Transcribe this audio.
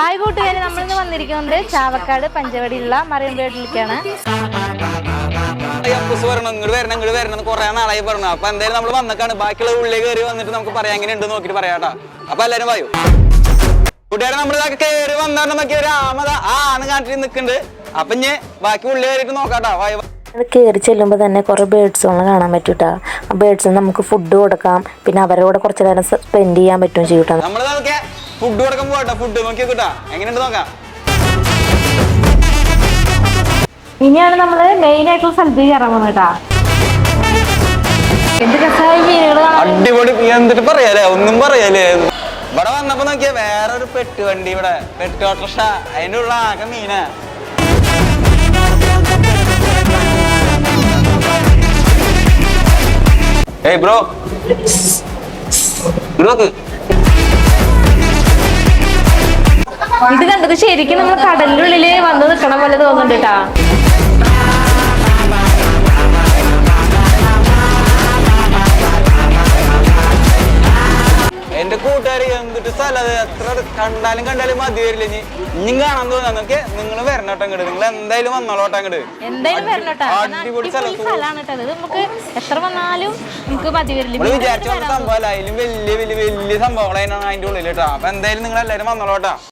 Hi കൂട്ടുകാരി നമ്മളിന്ന് വന്നിരിക്കുന്നത് ചാവക്കാട് പഞ്ചവടിയുള്ള മറിയം വീട്ടിലേക്കാണ്. അയ്യപ്പൂസ് വരണം ഇങ്ങോട്ട് വരണം ഇങ്ങോട്ട് വരണം കുറെ നാളായി പറഞ്ഞു. അപ്പൊ എന്തായാലും നമ്മൾ വന്നേക്കാണ്. ബാക്കിയുള്ള ഉള്ളിൽ കയറി വന്നിട്ട് നമുക്ക് പറയാം എങ്ങനെ ഉണ്ട് നോക്കിട്ട് പറയാട്ടാ അപ്പൊ എല്ലാരും വായു? കൂട്ടുകാരെ നമ്മൾ ഇതൊക്കെ കയറി വന്നാൽ നമുക്ക് ഒരു ആമത ആ ആണ് കാണിട്ട് നിൽക്കുന്നുണ്ട്. അപ്പൊ ഞാൻ ബാക്കി ഉള്ളിൽ കയറിയിട്ട് നോക്കാട്ടാ വായു അത് കയറി ചെല്ലുമ്പോൾ തന്നെ കുറേ ബേഡ്സുകൾ കാണാൻ പറ്റൂട്ടാ ആ ബേഡ്സിന് നമുക്ക് ഫുഡ് കൊടുക്കാം. പിന്നെ അവരുടെ കൂടെ കുറച്ച് നേരം സ്പെൻഡ് ചെയ്യാൻ പറ്റും ചെയ്യൂട്ടാ നമ്മൾ നോക്കിയ ഫുഡ് കൊടുക്കാൻ പോകട്ടെ ഫുഡ് നോക്കി നോക്കട്ടാ എങ്ങനെയുണ്ട് നോക്കാം. ഇനിയാണ് നമ്മൾ മെയിൻ ആയിട്ടുള്ള സ്ഥലത്തേക്ക് പോകുന്നത് കേട്ടാ എന്ത് രസമായി മീനുകൾ അടിപൊളി എന്നിട്ട് പറയാലേ? ഒന്നും പറയാലേ? ഇവിടെ വന്നപ്പോ നോക്കിയാ വേറെ ഒരു പെട്ട് വണ്ടി ഇവിടെ. പെട്ട് ഓട്ടർഷ. അതിന്റെ ഉള്ള ആകെ മീന. ഏയ് ബ്രോ നോക്ക്. ഇത് കണ്ടത് ശരിക്കും നമ്മൾ കടലിനുള്ളിൽ വന്ന് നിൽക്കണ പോലെ തോന്നുന്നുണ്ട് കേട്ടാ എന്റെ കൂട്ടുകാർ എന്തിട്ട് സ്ഥലം എത്ര കണ്ടാലും കണ്ടാലും മതി വരില്ല ഇനി. ഇനിയും കാണാൻ തോന്നുന്നൊക്കെ നോക്കെ നിങ്ങൾ വരണോട്ടോ അങ്ങോട്ട് നിങ്ങൾ എന്തായാലും വന്നോളോട്ടോ കേട്ടാ അടിപൊളി കേട്ടോ നമുക്ക് എത്ര വന്നാലും നമുക്ക് മതി വരില്ല. നമ്മൾ മീനുകൾ വിചാരിച്ച സംഭവമല്ല അതിലും വലിയ വലിയ വലിയ സംഭവങ്ങളാണ് അതിന്റെ ഉള്ളിൽ കേട്ടോ അപ്പൊ എന്തായാലും നിങ്ങൾ എല്ലാരും വന്നോളോട്ടാ